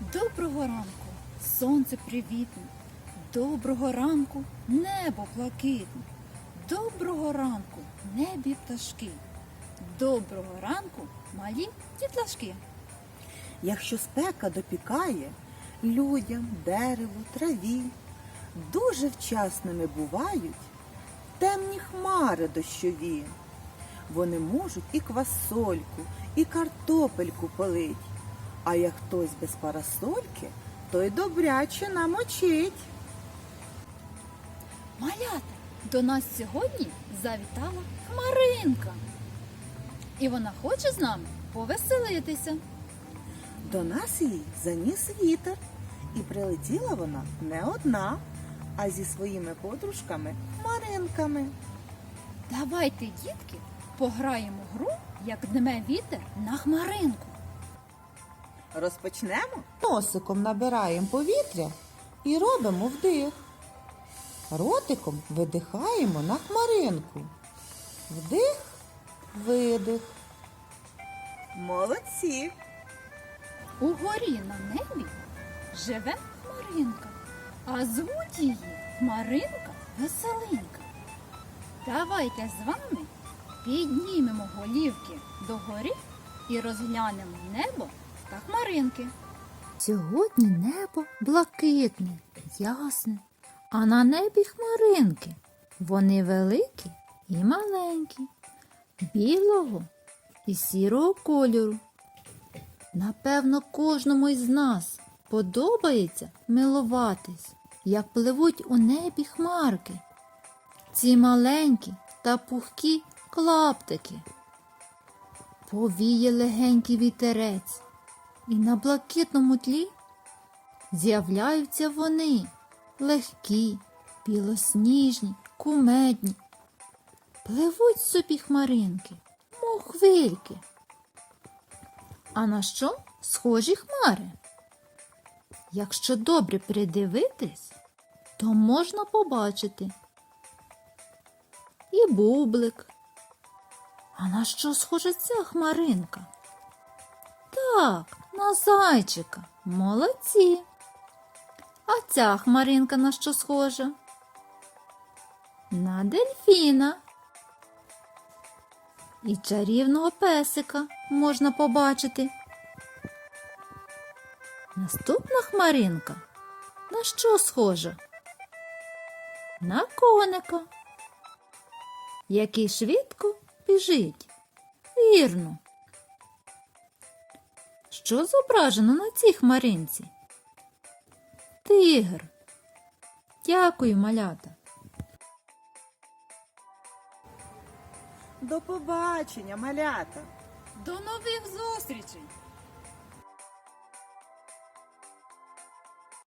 Доброго ранку, сонце привітне, доброго ранку, небо блакитне, доброго ранку, небі пташки, доброго ранку, малі дітлашки. Якщо спека допікає людям, дереву, траві, дуже вчасними бувають темні хмари дощові. Вони можуть і квасольку, і картопельку полить. А як хтось без парасольки, той добряче намочить. Малята, до нас сьогодні завітала Хмаринка. І вона хоче з нами повеселитися. До нас її заніс вітер, і прилетіла вона не одна, а зі своїми подружками хмаринками. Давайте, дітки, пограємо гру, як дме вітер на хмаринку. Розпочнемо? Носиком набираємо повітря і робимо вдих. Ротиком видихаємо на хмаринку. Вдих, видих. Молодці! Угорі на небі живе хмаринка, а звуть її Хмаринка Веселинка. Давайте з вами піднімемо голівки догори і розглянемо небо та хмаринки. Сьогодні небо блакитне, ясне, а на небі хмаринки. Вони великі і маленькі, білого і сірого кольору. Напевно, кожному із нас подобається милуватись, як пливуть у небі хмарки. Ці маленькі та пухкі клаптики. Повіє легенький вітерець, і на блакитному тлі з'являються вони легкі, білосніжні, кумедні. Пливуть собі хмаринки, мов. А на що схожі хмари? Якщо добре придивитись, то можна побачити і бублик. А на що схожа ця хмаринка? Так, на зайчика. Молодці. А ця хмаринка на що схожа? На дельфіна. І чарівного песика можна побачити. Наступна хмаринка. На що схожа? На коника, який швидко біжить. Вірно. Що зображено на цій хмаринці? Тигр. Дякую, малята. До побачення, малята! До нових зустрічей!